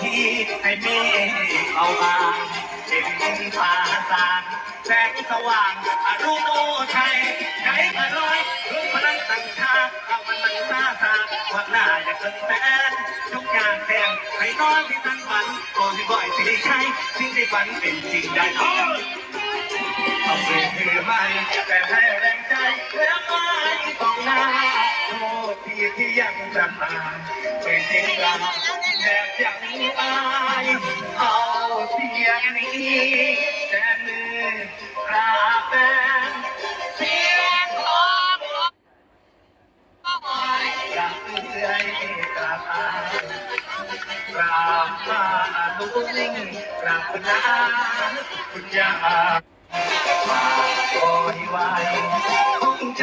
เป็นฟ้าสางแสงสว่างอรุโนไทยใจพลอยรู้พลังตั้งท่าเอามันมันซาซาวันหน้าอย่าเกินแฟนทุกอย่างแพงให้นอนที่ทั้งฝันก่อนที่บ่อยสิได้ใช้สิ่งที่ฝันเป็นจริงได้โอ้ยเอาเงินถือไม่แต่ให้แรงใจแล้วไม่ต้องหน้าโทษที่ที่ยังจำมาเป็นจริงเรา แบบยังอายเอาเสียงนี้แทนมือกราบแฟนเสียงของอ้อยกราบเอื้อยกราบอากราบมาลุงกราบคุณนาคุณยาโอ้ยไว้คงใจ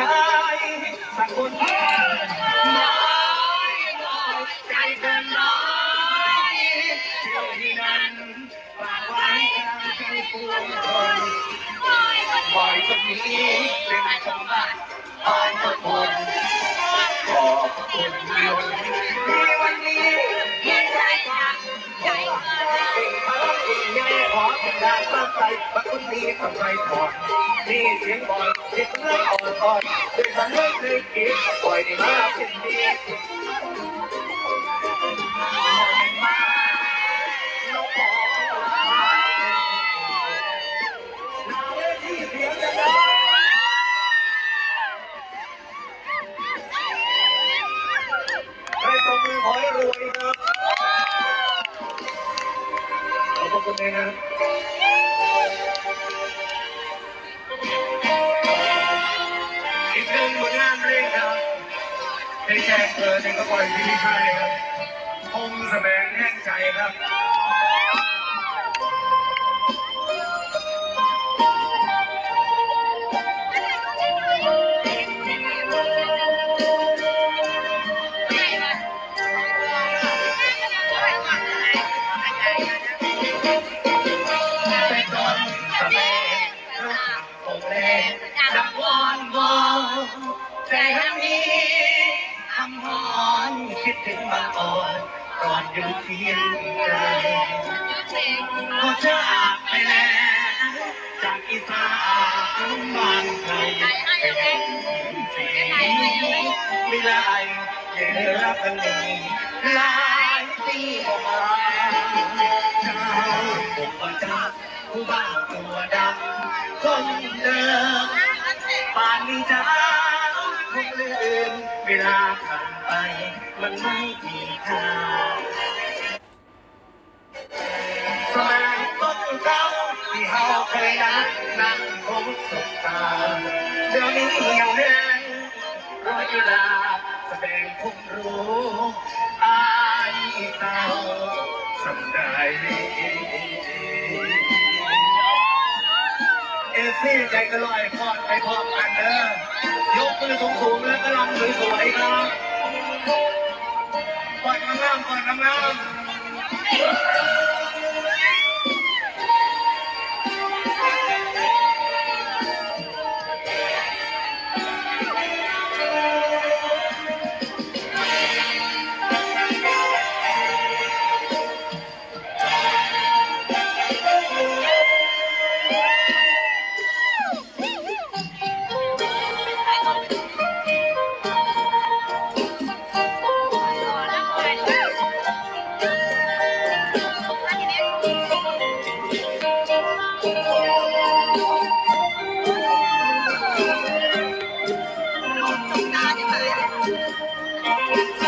สักคน นี้เป็นสมบัติของทุกคนขอบคุณยนที่วันนี้ยิ่งใจจังใจเกินสิ่งพลังสิ่งใหญ่ขอเป็นดาตั้งใจบัคุณดีต้องใจถอดนี่เสียงบอลที่เพื่อนอ่อนอ่อนด้วยสันเลือกเลยคิดปล่อยได้มาเป็นดี ขอบพระคุณเลยนะอีกหนึ่งผลงานเพลงครับเพลงแจ้เกิดในึ่งก็ปล่อยซีรีส์ไทยครับคงแสดงแห่งใจครับ อนแต่ทั้งนี้คำหอนคิดถึงบางอ่อนก่อนอยู่เพียงไกลก็จากไปแล้ว จากอีสานบ้านไกลไปถึงสีวิไลเย็นรักกันหนึ่งหลายปีออกมาเจ้าผมก็จักผู้บ้าตัวดำคนเดิมป่านนี้จ้า เวลาผ่านไป มันไม่มีค่าสมัยต้นเก่าที่เฮาเคยนัดนั่งคงสบตาเดี๋ยวนี้เหี่ยวแห้งรอยลาแสดงคงรู้อายเศร้าสำได้เอฟซีใจก็ลอยพอดไปพร้อมกันเด้อยกมือสูงๆแล้วก็ลำสวย ปล่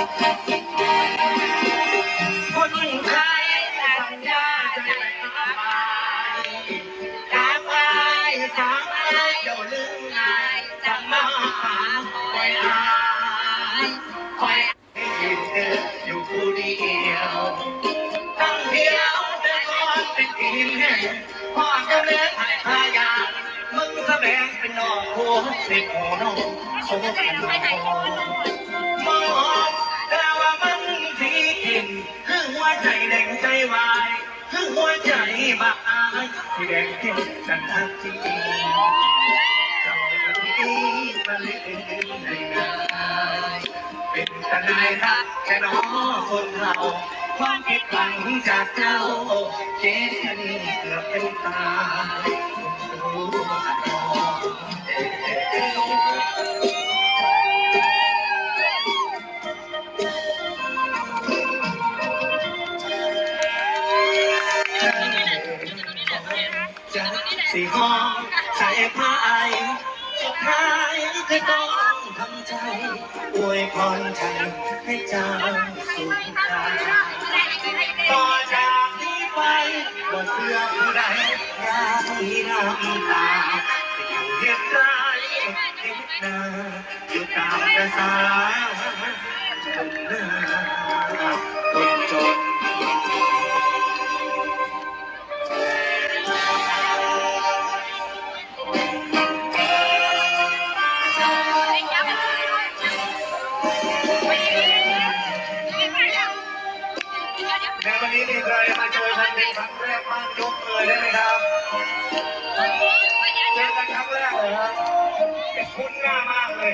อยงามๆปล่อยงามๆคนไทยสัญญาจะไม่ทำลายกราบอายสามอายเจ้าลืมอายจะมาหาคอยอายคอยให้ยืนเดินอยู่ผู้เดียวตั้งเดียวแต่ก่อนเป็นทีมแห่งพ่อเจ้าเลี้ยงให้พายามึงแสดงเป็นน้องโคสิโคน้องโคเป็นน้อง ใจบ้าสีแดงเข้มนันทักทีเจ้าที่มาเล่นในงานเป็นตาได้รักแค่น้องคนเราความคิดหวังจากเจ้าเจนเป็นตารู้จะ สีห้องใส่ผ้าไอสุดท้ายก็ต้องทำใจอวยพรใจให้เจ้าสุขใจต่อจากนี้ไปบ่เสื้อผู้ใดยามีน้ำตาสิ่งเหตุร้ายเห็นหน้าอยู่ตามภาษาคนหน้า ในวันนี้มีใครมาเจอกันเป็นครั้งแรกบ้างยกมือได้ไหมครับเจอกันครั้งแรกเลยครับคุ้นหน้ามากเลย